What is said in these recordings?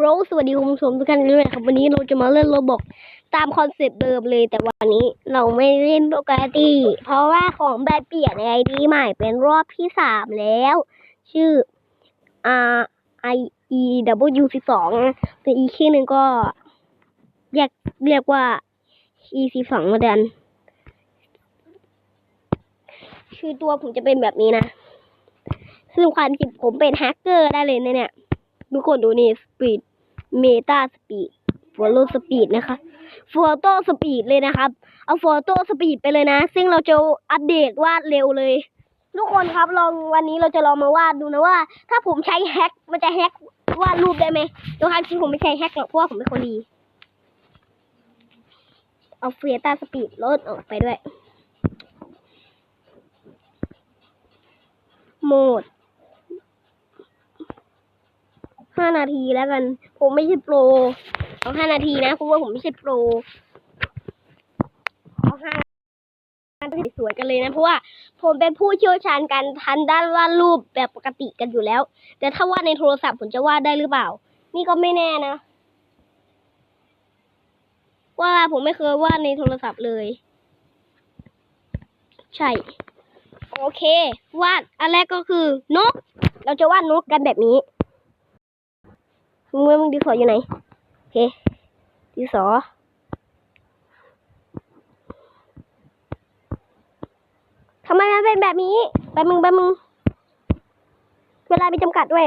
โรสวัสดีคุณผู้ชมทุกท่านด้วยนะครับวันนี้เราจะมาเล่นโรบอกตามคอนเซปต์เดิมเลยแต่วันนี้เราไม่เล่นปกติเพราะว่าของแบบเปลี่ยนไอดีใหม่เป็นรอบที่สามแล้ว ชื่อ R I E W สิบสองแต่อีกชื่อหนึ่งก็เรียกเรียกว่า E สิบสองมาเดือนชื่อตัวผมจะเป็นแบบนี้นะ ซึ่งความจริงผมเป็นแฮกเกอร์ได้เลยนเนี่ยทุกคนดูนี่สปีด เมตาสปีดฟอลโลสปีดนะคะฟอโต้สปีดเลยนะครับ เอาฟอโต้สปีดไปเลยนะ ซึ่งเราจะอัปเดตวาดเร็วเลย ทุกคนครับลองวันนี้เราจะลองมาวาดดูนะว่า ถ้าผมใช้แฮกมันจะแฮกวาดรูปได้ไหมทุกครั้งที่ผมไม่ใช้แฮกหรอกเพราะว่าผมเป็นคนดี เอาเฟตาสปีดลดออกไปด้วย โหมด ห้านาทีแล้วกัน ผมไม่ใช่โปร เอาห้านาทีนะเพราะว่าผมไม่ใช่โปร เอาห้านาทีสวยกันเลยนะ เพราะว่าผมเป็นผู้เชี่ยวชาญการทันด้านวาดรูปแบบปกติกันอยู่แล้ว แต่ถ้าวาดในโทรศัพท์ผมจะวาดได้หรือเปล่า นี่ก็ไม่แน่นะว่าผมไม่เคยวาดในโทรศัพท์เลย ใช่ โอเค วาดอันแรกก็คือนก เราจะวาดนกกันแบบนี้ มึงมึงดินสออยู่ไหนโอเคดินสอทำไมมันเป็นแบบนี้ไปมึงไปมึง เวลามีจำกัดด้วย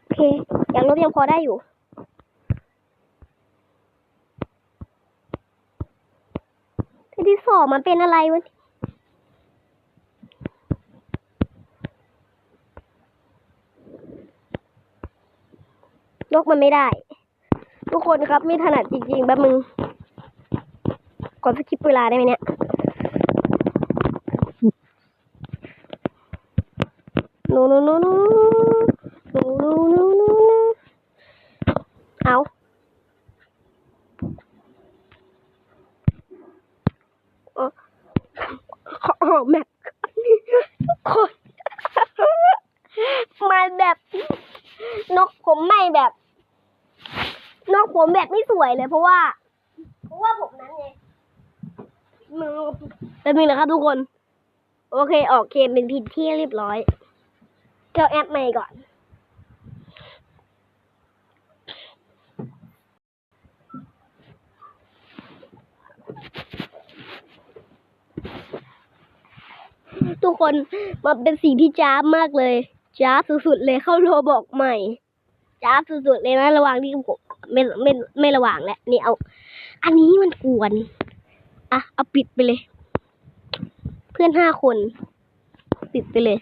โอเค อย่างลบยังพอได้อยู่แต่ดินสอมันเป็นอะไรวะ ยกมันไม่ได้ ทุกคนครับไม่ถนัดจริงๆแบบมึงกดสกิปเวลาได้ไหมเนี่ยโนโนโนโนโนโนโนโนเอาโอ้โอ้แมปคน มาแบบ นกผมไม่แบบ นกผมแบบไม่ สวยเลยเพราะว่า เพราะว่าผมนั้นไงมือเป็นมีนะครับทุกคน โอเค ออกเกมเป็นพินที่เรียบร้อยเจ้าแอปใหม่ก่อน ทุกคนมันเป็นสีที่จ้ามากเลย จ้าสุดๆเลยเข้าโรบอกใหม่ จ้าสุดๆเลยนะระหว่างที่ผม ไม่ไม่ไม่ระหว่างแหละนี่เอา อันนี้มันกวนอะเอาปิดไปเลย เพื่อนห้าคน ปิดไปเลย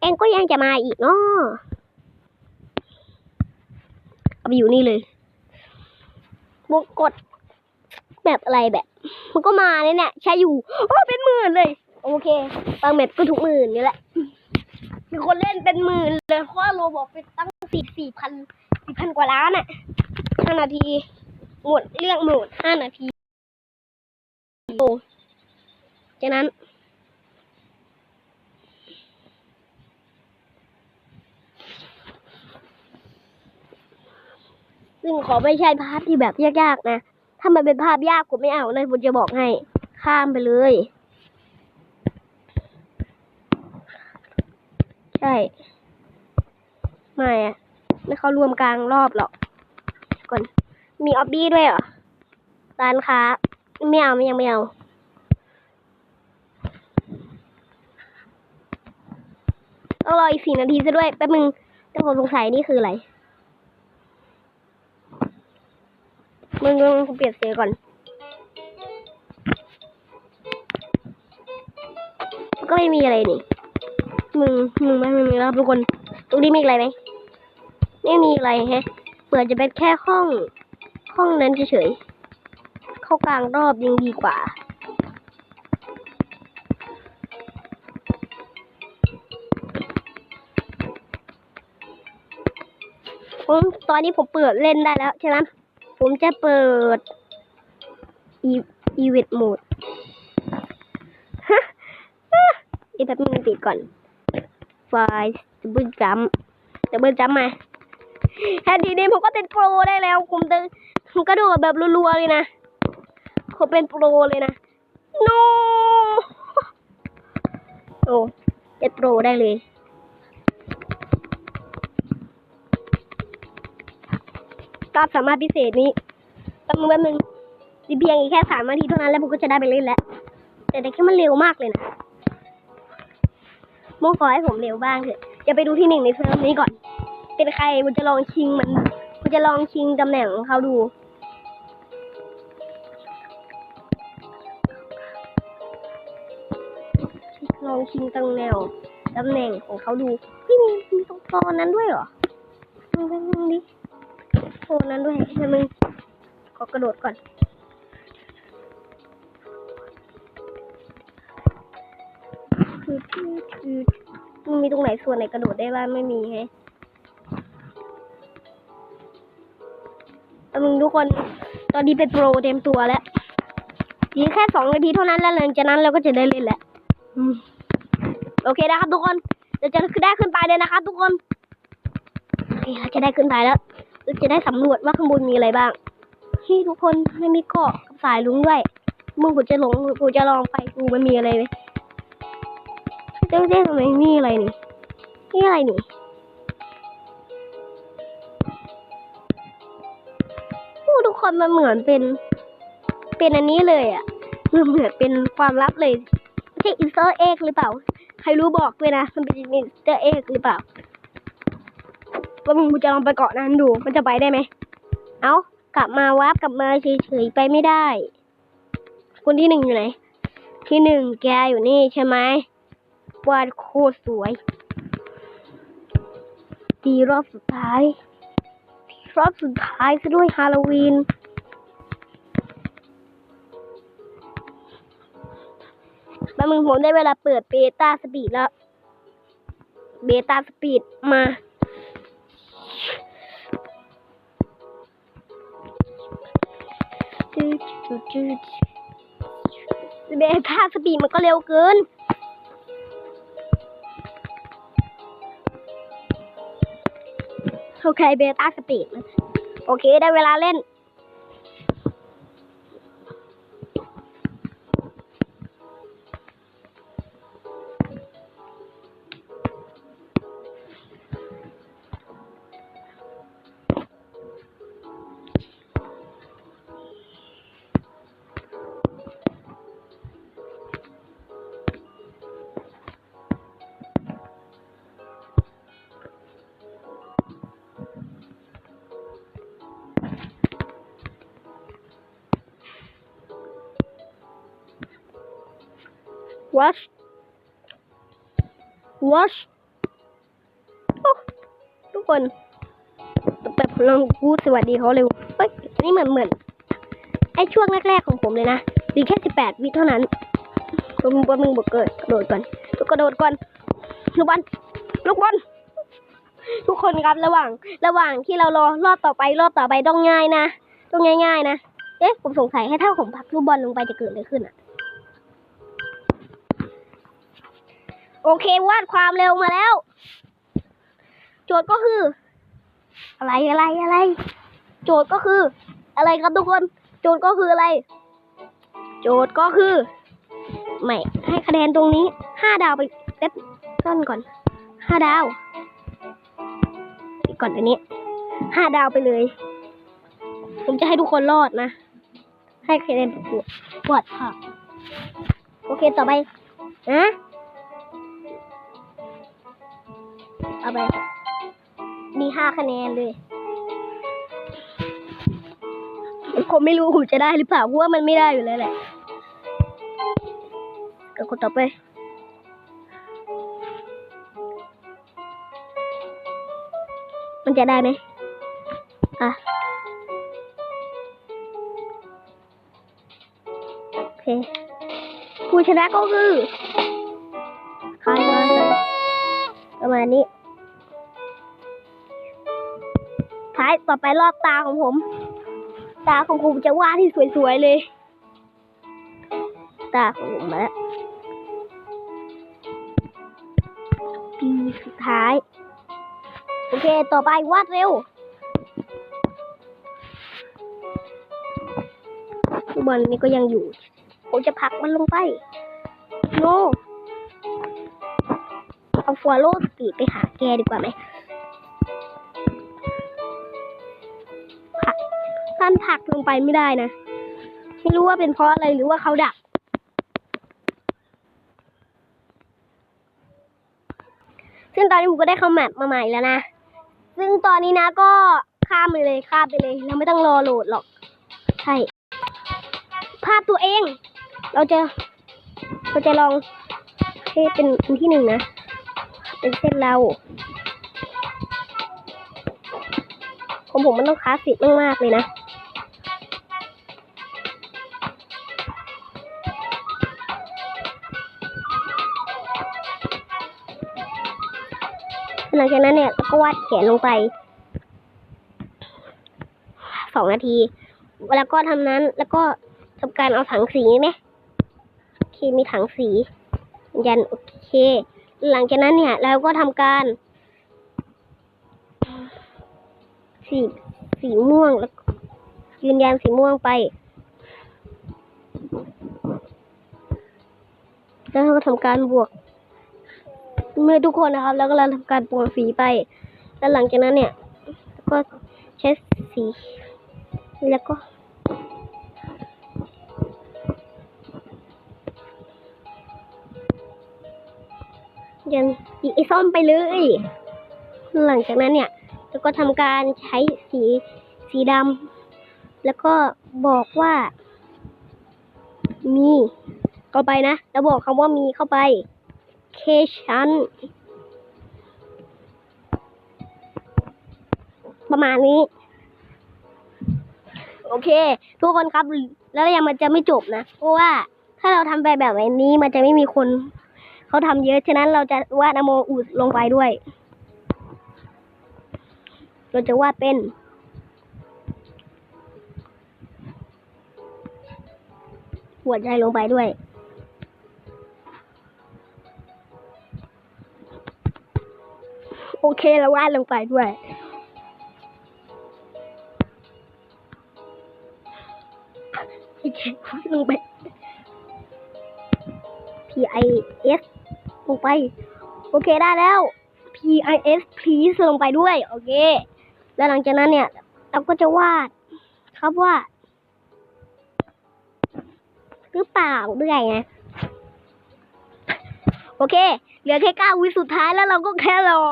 เองก็ยังจะมาอีกเนาะเอาไปอยู่นี่เลยบวกกดแบบอะไรแบบ มันก็มาเนี่ยเนี่ยใช้อยู่โอ้เป็นหมื่นเลย โอเคบางแมปก็ทุกหมื่นนี่แหละมีคนเล่นเป็นหมื่นเลยเพราะว่าโรบอกเป็นตั้ง สี่สี่พันสี่พันกว่าล้านอะห้านาที หมดเรื่องหมดห้านาทีโอ้จากนั้น ซึ่งขอไม่ใช่ภาพที่แบบยากๆนะ ถ้ามันเป็นภาพยากผมไม่เอานะผมจะบอกให้ ข้ามไปเลย ใช่ ไม่อะไม่เข้ารวมกลางรอบหรอก ก่อน มีออบบี้ด้วยเหรอ ร้านค้า ไม่เอาไม่ยังไม่เอา ต้องรออีกสี่นาทีซะด้วย แป๊บนึง แต่ผมสงสัยนี่คืออะไร มึงมึงเปลี่ยนเสียก่อน ก็ไม่มีอะไรนี่ มึง มึงไม่มึงแล้วทุกคน ตรงนี้มีอะไรไหม ไม่มีอะไรแฮะเปิดจะเป็นแค่ห้อง ห้องนั้นเฉยๆ เข้ากลางรอบยังดีกว่า ผมตอนนี้ผมเปิดเล่นได้แล้วใช่ไหมผมจะเปิด อีอีเวนต์โหมดฮะอีแบบมึงปิดก่อนไฟล์สดับเบิลจัมป์ดับเบิลจัมมา แค่ทีนี้ผมก็เป็นโปรได้แล้ว ผมจะผมกระโดดแบบรัวๆเลยนะ ผมเป็นโปรเลยนะ โน โอ้เป็นโปรได้เลยความสามารถพิเศษนี้แป๊บนึงแป๊บนึงเพียงอีกแค่สามนาทีเท่านั้นแล้วผมก็จะได้ไปเล่นแล้ว แต่แต่แค่มันเร็วมากเลยนะโมขอให้ผมเร็วบ้างเถอะจะไปดูที่หนึ่งในเซิร์ฟนี้ก่อน เป็นใครมันจะลองชิงมันมันจะลองชิงตำแหน่งของเขาดู ลองชิงตำแหน่งตำแหน่งของเขาดูเฮ้ยมีมีตรงตอนนั้นด้วยเหรอมึงมึงดิโซนนั้นด้วยให้มึงขอกระโดดก่อนคือคือคือมันมีตรงไหนส่วนไหนกระโดดได้บ้างไม่มีไง มึงทุกคน ตอนนี้เป็นโปรเต็มตัวแล้วอีกแค่สองนาทีเท่านั้นแล้วหลังจากนั้นเราก็จะได้เล่นแหล้วอืมโอเคนะครับ ทุกคนเราจะได้ขึ้นไปเลยนะครับ ทุกคนเราจะได้ขึ้นไปแล้วเราจะได้สำรวจว่าข้างบนมีอะไรบ้างเฮ้ยทุกคนไม่มีเกาะกับสายลุงด้วยมึงกูจะหลงกูจะลองไปดูมันมีอะไรไหมเจ๊เจ๊ทำไมนี่อะไรนี่นี่อะไรนี่ ทุกคนมันเหมือนเป็น เป็นอันนี้เลยอะมันเหมือนเป็นความลับเลยไม่ใช่อินเตอร์เอ็กหรือเปล่า ใครรู้บอกด้วยนะ มันเป็นอินเตอร์เอ็กหรือเปล่าว่ามึงจะลองไปเกาะนั้นดู มันจะไปได้ไหม เอากลับมาวาร์ปกลับมาเฉยๆไปไม่ได้ คนที่หนึ่งอยู่ไหน ที่หนึ่งแกอยู่นี่ใช่ไหมวาดโคตรสวย ตีรอบสุดท้าย รอบสุดท้ายซะด้วยฮาโลวีนแป๊บนึงผมได้เวลาเปิดเบต้าสปีดแล้ว เบต้าสปีดมา เบต้าสปีดมันก็เร็วเกิน โอเคเบต้าสปีดโอเคได้เวลาเล่น wash wash โอ้ทุกคนแบบลองพูดสวัสดีเขาเร็วเฮ้ยนี่เหมือนเหมือนไอช่วงแรกๆของผมเลยนะหรือแค่สิบแปดวิเท่านั้นผมบนมึงบอกเกิดกระโดดก่อนกระโดดก่อนลูกบอลลูกบอลทุกคนครับระหว่างระหว่างที่เรารอรอบต่อไปรอบต่อไปต้องง่ายนะต้องง่าย ๆ นะเอ๊ะผมสงสัยให้ถ้าผมพักลูกบอลลงไปจะเกิดอะไรขึ้นอะ โอเควาดความเร็วมาแล้ว โจทย์ก็คือ อะไรอะไรอะไร โจทย์ก็คือ อะไรครับทุกคน โจทย์ก็คืออะไร โจทย์ก็คือไม่ให้คะแนนตรงนี้ห้าดาวไปเล็บต้นก่อนห้าดาวก่อนอันนี้ห้าดาวไปเลย ผมจะให้ทุกคนรอดนะ ให้คะแนนประกวดปวดค่ะ โอเคต่อไปนะ เอาไป มีห้าคะแนนเลย ผมไม่รู้ผมจะได้หรือเปล่าเพราะว่ามันไม่ได้อยู่แล้วแหละก็กดต่อไปมันจะได้ไหมอะ โอเค ผู้ชนะก็คือใครมาประมาณนี้ายต่อไปรอบตาของผม ตาของผมจะวาดที่สวยๆเลย ตาของผมมาแล้วปีสุดท้าย โอเค ต่อไปวาดเร็วลูกบอลนี่ก็ยังอยู่ ผมจะผักมันลงไป โนเอาฟัวโลสปีไปหาแกดีกว่าไหม ท่านผักลงไปไม่ได้นะ ไม่รู้ว่าเป็นเพราะอะไรหรือว่าเขาดัก ซึ่งตอนนี้ผมก็ได้เข้าแมปมาใหม่แล้วนะ ซึ่งตอนนี้นะก็ข้ามไปเลยข้ามไปเลย เราไม่ต้องรอโหลดหรอก ใช่ ภาพตัวเอง เราจะ เราจะลองให้เป็นอันที่หนึ่งนะ เป็นเส้นเราของผมมันต้องคลาสสิกมาก ๆ เลยนะ หลังจากนั้นเนี่ยเราก็วาดแขนลงไปสองนาที แล้วก็ทำนั้น แล้วก็ทำการเอาถังสีไหมโอเคมีถังสี ยันโอเค หลังจากนั้นเนี่ยเราก็ทำการ สีสีม่วงแล้วยืนยันสีม่วงไป แล้วเราก็ทำการบวก เมื่อทุกคนนะครับ แล้วก็เราทำการปวงสีไป แล้วหลังจากนั้นเนี่ย ก็ใช้สี แล้วก็ยันสีส้มไปเลย หลังจากนั้นเนี่ยแล้วก็ทำการใช้สีสีดำแล้วก็บอกว่า มี เข้าไปนะ แล้วบอกคำว่ามีเข้าไป เคชันประมาณนี้ โอเค ทุกคนครับ แล้วยังมันจะไม่จบนะ เพราะว่าถ้าเราทำไปแบบนี้มันจะไม่มีคน เขาทำเยอะ ฉะนั้นเราจะวาดอโมอุสลงไปด้วย เราจะวาดเป็นหัวใจลงไปด้วย โอเคเราวาดลงไปด้วย โอเควาดลงไป P I S ลงไป โอเคได้แล้ว P I S please ลงไปด้วย โอเค แล้วหลังจากนั้นเนี่ย เราก็จะวาด ครับว่า หรือเปล่าเรื่อยไงโอเค เหลือแค่เก้าวิสุดท้ายแล้วเราก็แค่รอ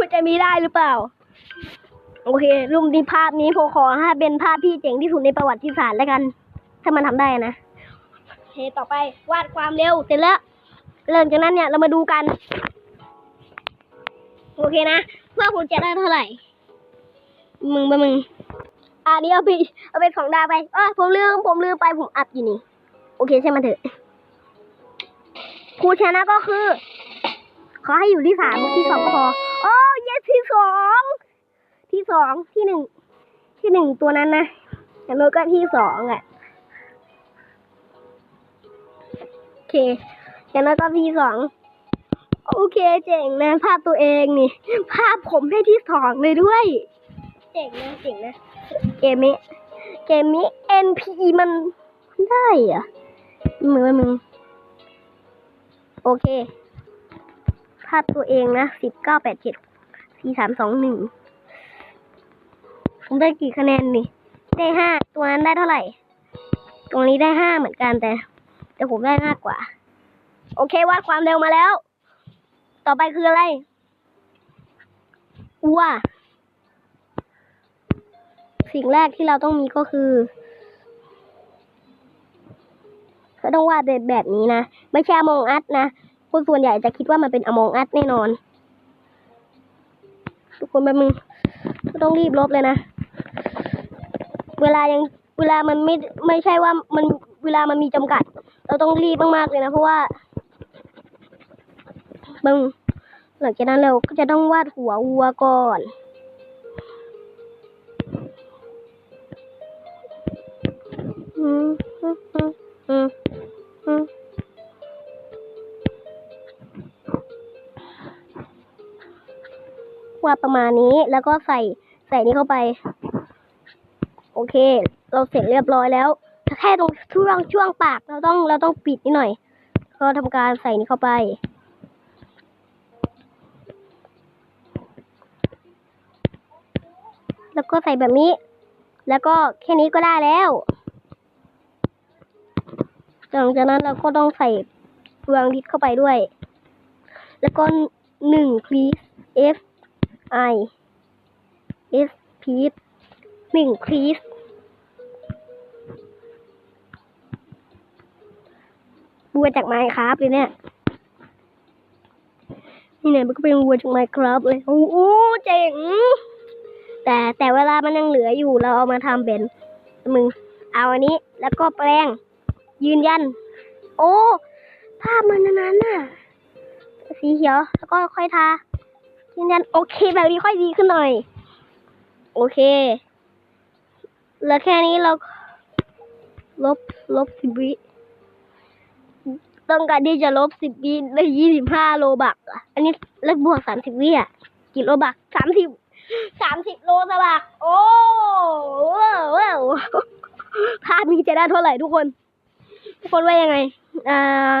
มันจะมีได้หรือเปล่า โอเครูปนี้ภาพนี้ผมขอให้เป็นภาพที่เจ๋งที่สุดในประวัติศาสตร์แล้วกัน ถ้ามันทำได้นะเคต่อไปวาดความเร็วเสร็จแล้วเริ่มจากนั้นเนี่ยเรามาดูกัน โอเคนะว่าผมจะได้เท่าไหร่ มึงไปมึงอ่านี่เอาไปเอาไปสองดาไปอ๋อผมลืมผมลืมไปผมอัดอยู่นี่ โอเคใช่ไหมนเถอะผู้ชนะก็คือ ขอให้อยู่ที่สามที่สองก็พอ โอ้เยสที่สองที่สองที่หนึ่งที่หนึ่งตัวนั้นนะแต่โน้ตก็ที่สองอะโอเคอย่างนั้นก็ที่สองโอเคเจ๋งนะ ภาพตัวเองนี่ ภาพผมได้ที่สองเลยด้วย เจ๋งนะเจ๋งนะเกมนี้เกมนี้ NP มันได้เหรอะมือมึง โอเค ภาพตัวเองนะสิบเก้าแปดเจ็ดสี่สามสองหนึ่งผมได้กี่คะแนนนี่ ได้ห้าตัวนั้นได้เท่าไหร่ ตรงนี้ได้ห้าเหมือนกันแต่ แต่ผมได้มากกว่า โอเควาดความเร็วมาแล้ว ต่อไปคืออะไรอัวสิ่งแรกที่เราต้องมีก็คือเราต้องวาดแบบแบบนี้นะ ไม่ใช่มองอัดนะ คนส่วนใหญ่จะคิดว่ามันเป็นอมองอัดแน่นอน ทุกคนแบบมึงต้องรีบลบเลยนะ เวลายังเวลามันไม่ไม่ใช่ว่ามันเวลามันมีจำกัด เราต้องรีบมากๆเลยนะเพราะว่ามึงหลังจากนั้นเราก็จะต้องวาดหัววัวก่อนอืมอืมอืม วาดประมาณนี้แล้วก็ใส่ใส่นี้เข้าไป โอเค เราเสร็จเรียบร้อยแล้วแค่ตรงช่วงช่วงปากเราต้องเราต้องปิดนิดหน่อย ก็ทำการใส่นี้เข้าไป แล้วก็ใส่แบบนี้ แล้วก็แค่นี้ก็ได้แล้วหลังจากนั้นเราก็ต้องใส่รวงลิดเข้าไปด้วย แล้วก็หนึ่งคลีส F I S พีสหนึ่งคลีสวัวจากไมค์ครับเลยเนี่ย นี่เนี่ยมันก็เป็นวัวจากไมค์ครับเลย โอ้โหเจ๋ง แต่แต่เวลามันยังเหลืออยู่เราเอามาทำเป็นมึง เอาอันนี้แล้วก็แปลง ยืนยัน โอ้ ภาพมันอันนั้นน่ะ สีเขียว แล้วก็ค่อยทา ยืนยันโอเคแบบนี้ค่อยดีขึ้นหน่อย โอเคแล้วแค่นี้เราลบลบสิบวิต้องการที่จะลบสิบวิได้ยี่สิบห้าโลบักอะอันนี้แล้วบวกสามสิบวิอะกี่โลบักสามสิบสามสิบโลสบักโอ้ว้าวภาพนี้จะได้เท่าไหร่ทุกคน ทุกคนว่ายังไง อ่า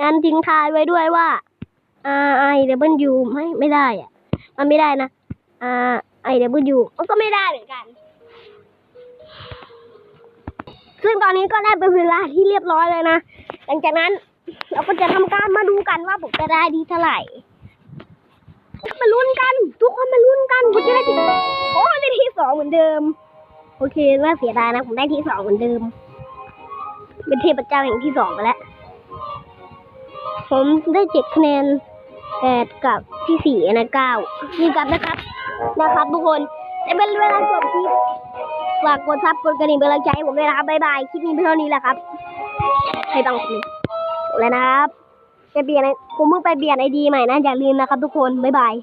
อันทิ้งท้ายไว้ด้วยว่า R I W ไม่ไม่ได้อะ มันไม่ได้นะ R I W มันก็ไม่ได้เหมือนกัน ซึ่งตอนนี้ก็ได้เป็นเวลาที่เรียบร้อยเลยนะ หลังจากนั้นเราก็จะทำการมาดูกันว่าผมจะได้ดีเท่าไหร่มาลุ้นกัน ทุกคนมาลุ้นกันผมจะได้ที่โอ้ได้ที่สองเหมือนเดิม โอเคน่าเสียดายนะ ผมได้ที่สองเหมือนเดิม เป็นเทพเจ้าแห่งที่สองไปแล้ว ผมได้เจ็ดคะแนน แปดกับที่สี่นะเก้านี่กับนะครับนะครับทุกคนจะเป็นเวลาจบคลิปฝากกดซับกดกระดิ่งเป็นกำลังใจให้ผมด้วยนะครับบ๊ายบายคลิปนี้เพียงเท่านี้แหละครับให้บังผมเลยนะครับไปเปลี่ยนไอผมเพิ่งไปเปลี่ยนไอดีใหม่นะอย่าลืมนะครับทุกคนบ๊ายบาย